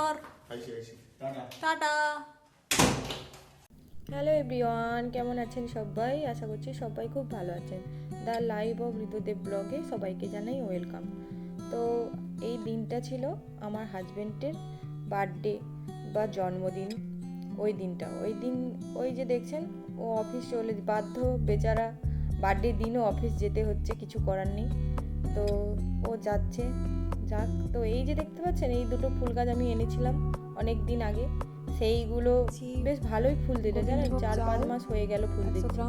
এবার tata. Hello everyone কেমন আছেন সবাই? আশা করছি সবাই খুব ভালো আছেন। দ্য লাইভ অফ ঋতুদেব ব্লগে সবাইকে জানাই ওয়েলকাম। তো এই দিনটা ছিল আমার হাজবেন্ডের বার্থডে বা জন্মদিন ওই দিনটা। ওই দিন ওই যে দেখছেন ও অফিস চলে বাধ্য বেচারা বার্থডে দিনও অফিস যেতে হচ্ছে কিছু করার নেই। তো ও যাচ্ছে যাক তো এই যে দেখতে পাচ্ছেন এই দুটো ফুল গাছ আমি এনেছিলাম অনেক দিন আগে। সেইগুলো বেশ ভালোই ফুল দিল জানেন? চার পাঁচ মাস হয়ে গেল ফুল দিচ্ছে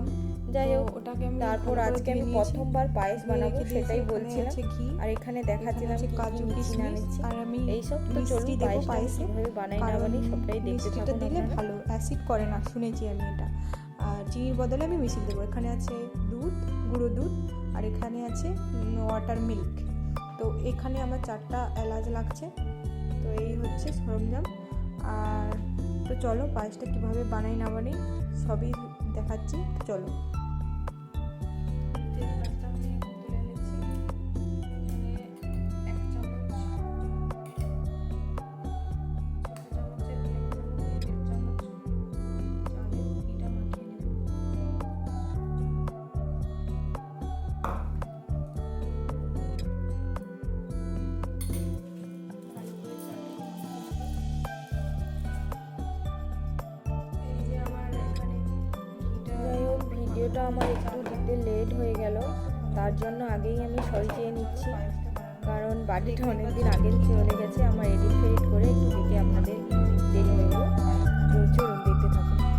যাই হোক ওটাকে আমি তারপর আজকে আমি প্রথমবার পায়েস বানাবো সেটাই বলছিলাম। আর এখানে দেখাচ্ছিলাম কাজু কিশমিশ আর আমি এইসব তো চলুন পায়েস। কীভাবে বানাই না বানাই সবটাই দেখতে থাকুন দিলে ভালো অ্যাসিড করে না শুনেছি আমি এটা। আর চিনির বদলে আমি মিশিয়ে দেবো। এখানে আছে দুধ গুঁড়ো দুধ আর এখানে আছে ওয়াটার মিল্ক তো এখানে আমার চারটা এলাচ লাগছে। তো এই হচ্ছে সরঞ্জাম। আর তো চলো, পায়েসটা কীভাবে বানাই না বানাই সবই দেখাচ্ছি। চলো। আমার একটু দিতে লেট হয়ে গেল। তার জন্য আগেই আমি সরি চেয়ে নিচ্ছি। কারণ বাড়িটা অনেকদিন আগের চলে গেছে। আমার এডিট ফেডিট করে একটু দিতে আপনাদের দেরি হয়ে গেল। তো চলুন দেখতে থাকুন।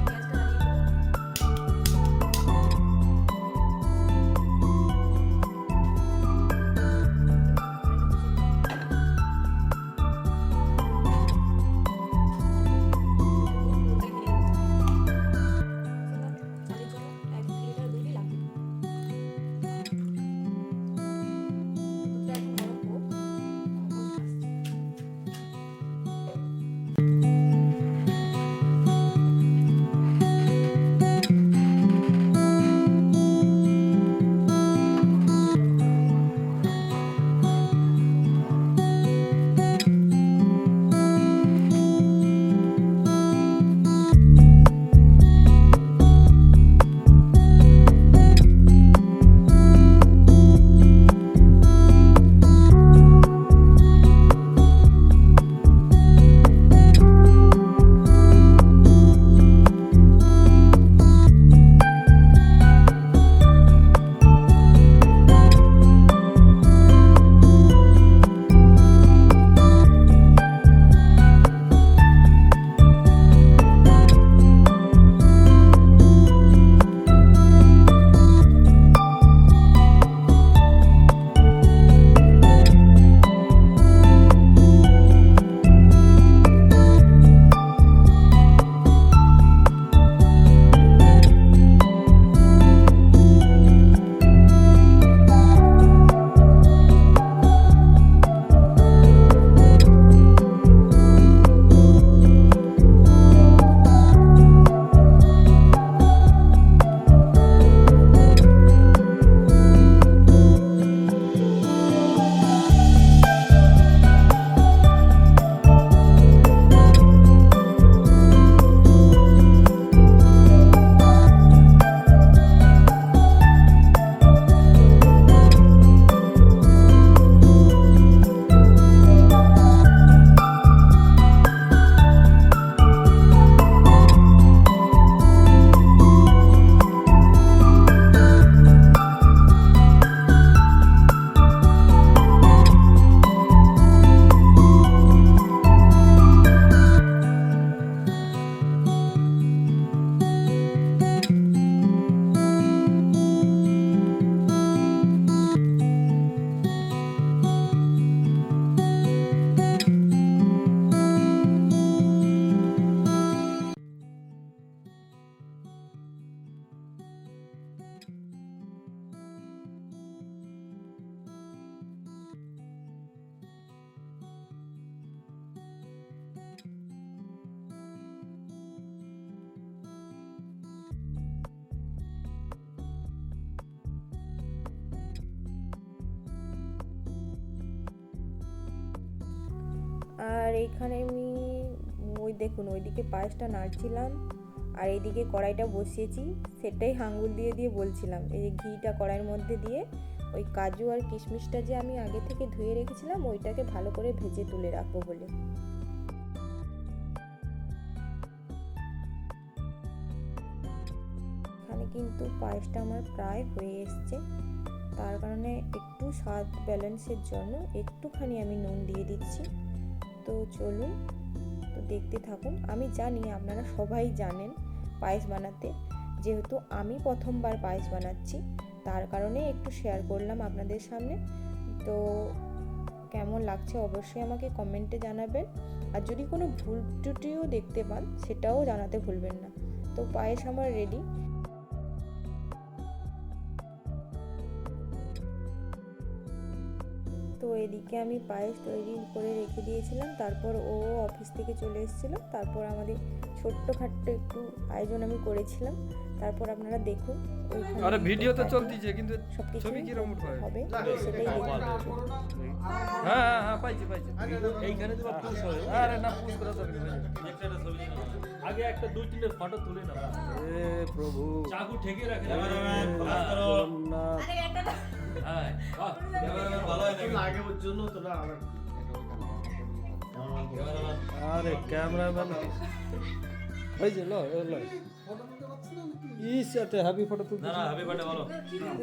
আর এইখানে আমি ওই দেখুন, ওইদিকে পায়েসটা নাড়ছিলাম আর এইদিকে কড়াইটা বসিয়েছি। সেটাই আঙুল দিয়ে দিয়ে বলছিলাম, এই যে ঘিটা কড়াইয়ের মধ্যে দিয়ে ওই কাজু আর কিশমিশটা যে আমি আগে থেকে ধুয়ে রেখেছিলাম, ওইটাকে ভালো করে ভেজে তুলে রাখব বলে। এখানে কিন্তু পায়েসটা আমার প্রায় হয়ে এসছে। তার কারণে একটু স্বাদ ব্যালেন্সের জন্য একটুখানি আমি নুন দিয়ে দিচ্ছি। তো চলুন, তো দেখতে থাকুন। আমি জানি আপনারা সবাই জানেন পায়েস বানাতে। যেহেতু আমি প্রথমবার পায়েস বানাচ্ছি, তার কারণে একটু শেয়ার করলাম আপনাদের সামনে। তো কেমন লাগছে অবশ্যই আমাকে কমেন্টে জানাবেন। আর যদি কোনো ভুল ত্রুটিও দেখতে পান, সেটাও জানাতে ভুলবেন না। তো পায়েস আমার রেডি এদিকে আমি পায়েস তৈরি করে রেখে দিয়েছিলাম তারপর ও অফিস থেকে চলে এসেছিল তারপর আমাদের ছোট্টখাট্ট একটু আয়োজন আমি করেছিলাম তারপর আপনারা দেখুন আরে ভিডিও তো চলতিছে কিন্তু ছবি কীরকম উঠবে হবে সেটাই দেখুন হ্যাঁ হ্যাঁ হ্যাঁ পাইছি পাইছি এইখানে তো পুশ হয় আরে না পুশ করা যাবে না একটা একটা ছবি আগে একটা দুই তিনটে ফটো তুলে নাও এ প্রভু চাকু ঠেকে রাখে জগন্নাথ জন্য তো না আমার ক্যামেরাম্যান আরে ক্যামেরাম্যান ওই যে লো এ লো। ইস এতে ফটো তুলতে না না হ্যাপি বলো।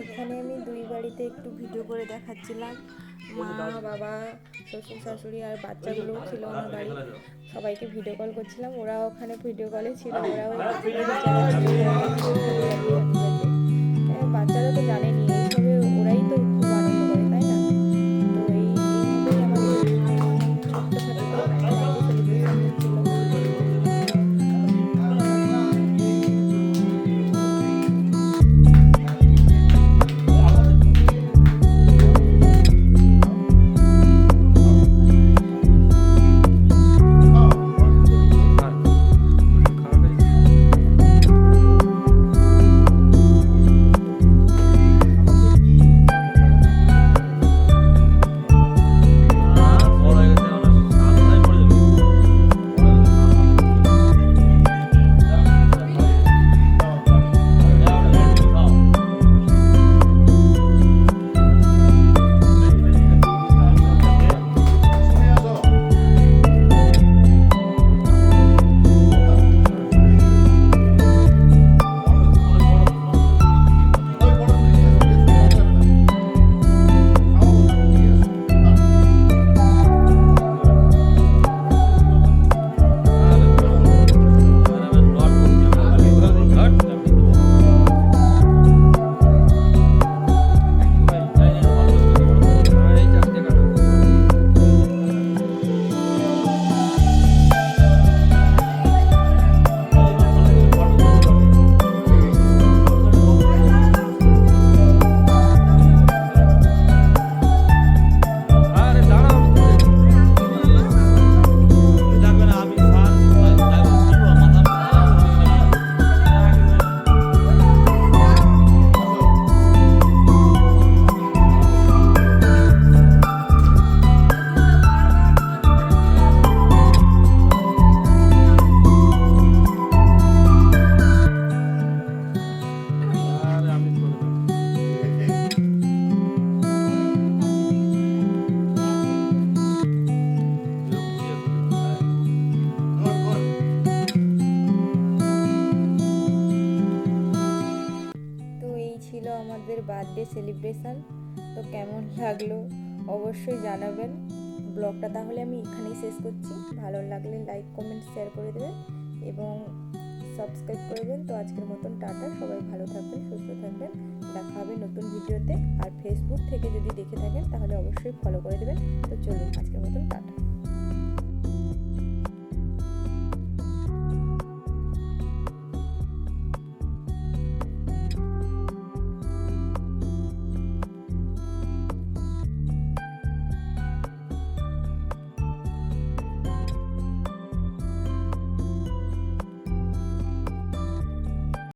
এখানে আমি দুই বাড়িতে একটু ভিডিও করে দেখাচ্ছিলাম। মা বাবা শ্বশুর শাশুড়ি আর বাচ্চাগুলো ছিল আমার বাড়ি সবাইকে ভিডিও কল করছিলাম ওরা ওখানে ভিডিও কলে ছিল ওরাও বাচ্চারা তো জানেনি। লাগল অবশ্যই জানাবেন ব্লগটা। তাহলে আমি এখানেই শেষ করছি। ভালো লাগলে লাইক কমেন্ট শেয়ার করে দেবেন এবং সাবস্ক্রাইব করে দেবেন। তো আজকের মতন টাটা। সবাই ভালো থাকবেন, সুস্থ থাকবেন। দেখা হবে নতুন ভিডিওতে আর ফেসবুক থেকে যদি দেখে থাকেন, তাহলে অবশ্যই ফলো করে দেবেন। তো চলুন আজকের মতন টাটা।